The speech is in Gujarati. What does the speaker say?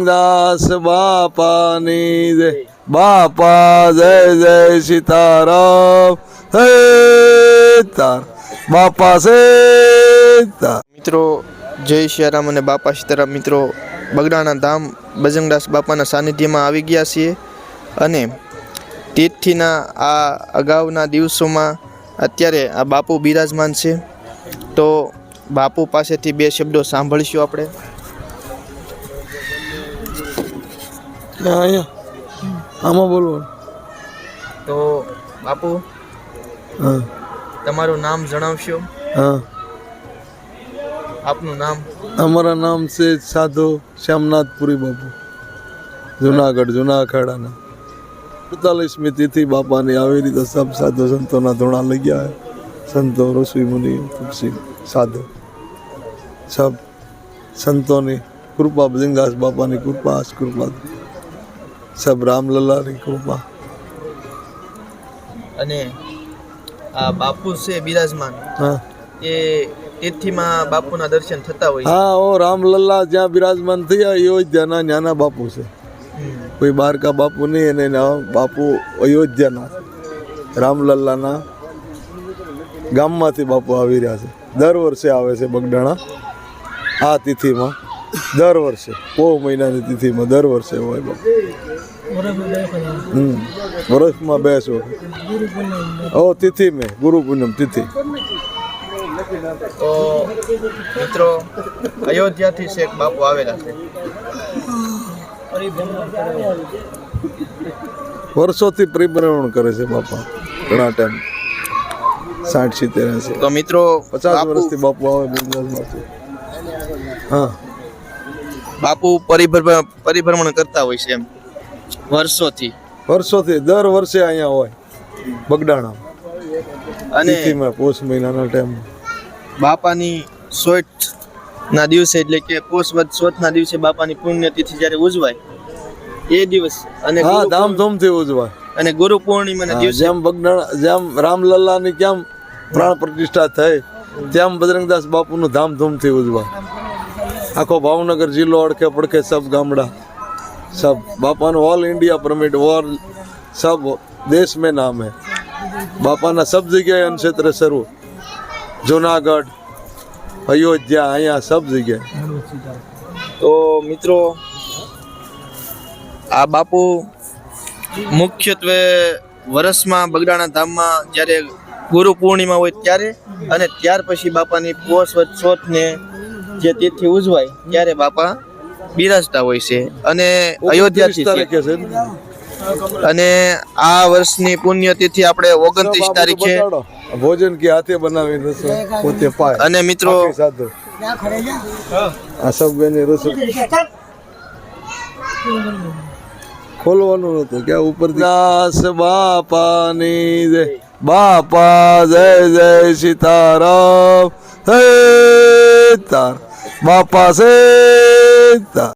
બજરંગદાસ બાપાની જય. બાપા, જય જય સીતારામ. હે તાર. બાપા છે તાર. મિત્રો, જય સિયારામ અને બાપા સીતારામ. મિત્રો, બગડાના ધામ બજરંગદાસ બાપાના સાનિધ્યમાં આવી ગયા છીએ અને તીર્થીના આ અગાઉના દિવસોમાં અત્યારે આ બાપુ બિરાજમાન છે. તો બાપુ પાસેથી બે શબ્દો સાંભળીશું આપણે. ક્યાં અહીંયા. આમાં બોલવાનું. તો બાપુ હા. તમારું નામ જણાવશો? હા. આપનું નામ? અમારા નામ છે સાધુ શ્યામનાથપુરી બાપુ. જુનાગઢ જૂના અખાડાના સુડતાલીસમી તિથિ બાપાની આવી રીતે સબ સાધુ સંતોના ધોણા લઈ ગયા સંતો ઋષિ મુનિ તુલસી સાધુ. સબ સંતોની કૃપા બજરંગદાસ બાપાની કૃપા આશ કૃપા સબ રામલલ્લાની કૃપા. અને આ બાપુ છે બિરાજમાન હા. એ તિથિમાં બાપુના દર્શન થતા હોય હા ઓ રામલલ્લા જ્યાં બિરાજમાન થયા અયોધ્યાના નાના બાપુ છે. કોઈ બારકા બાપુ નહીં અને બાપુ અયોધ્યાના. રામલલ્લાના ગામમાંથી બાપુ આવી રહ્યા છે. દર વર્ષે આવે છે બગડાણા. આ તિથિમાં. દર વર્ષે પોહ મહિનાની તિથિમાં દર વર્ષે હોય હમ વર્ષમાં બેસો ઓ તિથિ મેં ગુરુ પૂનમ તિથિ. તો મિત્રો અયોધ્યાથી શેખ બાપુ આવેલા છે. વર્ષોથી પરિભ્રમણ કરે છે બાપા ઘણા ટાઈમ સાઠ સિત્તેર તો મિત્રો પચાસ વર્ષથી બાપુ આવે બિરદાસમાંથી. હા. બાપુ પરિભ્રમણ પરિભ્રમણ કરતા હોય છે એમ વર્ષોથી. વર્ષોથી દર વર્ષે અહીંયા હોય બગડાણા. અને પોષ મહિનાના ટાઈમ બાપાની સોઠ ના દિવસે એટલે કે પોષ વદ સોઠ ના દિવસે બાપાની પુણ્યતિથિ જ્યારે ઉજવાય એ દિવસ અને હા ધામધૂમથી ઉજવાય. અને ગુરુ પૂર્ણિમાના દિવસે જેમ બગડાણા જેમ રામલલ્લાની કેમ પ્રાણ પ્રતિષ્ઠા થઈ તેમ બજરંગદાસ બાપુનું ધામધૂમથી ઉજવાય. આખો ભાવનગર જિલ્લો અડખે પડખે સબ ગામડા. સબ બાપાનું ઓલ ઇન્ડિયા પરમિટ ઓલ સબ દેશ મેં નામ. હે બાપાના સબ જગ્યાએ અનક્ષેત્ર શરૂ. જુનાગઢ, અયોધ્યા, અહીંયા સબ જગ્યાએ. તો મિત્રો, આ બાપુ મુખ્યત્વે વરસમાં બગડાણા ધામમાં જ્યારે ગુરુ પૂર્ણિમા હોય ત્યારે અને ત્યાર પછી બાપાની પોષ વત સોતને જે તિથિ ઉજવાય ત્યારે બાપા બિરાજતા હોય છે અને અયોધ્યાથી? અને આ વર્ષની પુણ્યતિથિ આપણે ઓગણત્રીસ તારીખે ભોજન કે હાથે બનાવી પોતે પાય. અને મિત્રો આ સબ બેની રસોઈ ખોલવાનું નતું કે ઉપર દાસ બાપાની જય. બાપા જય જય સીતારામ. હે તાર. બાપા છે તાર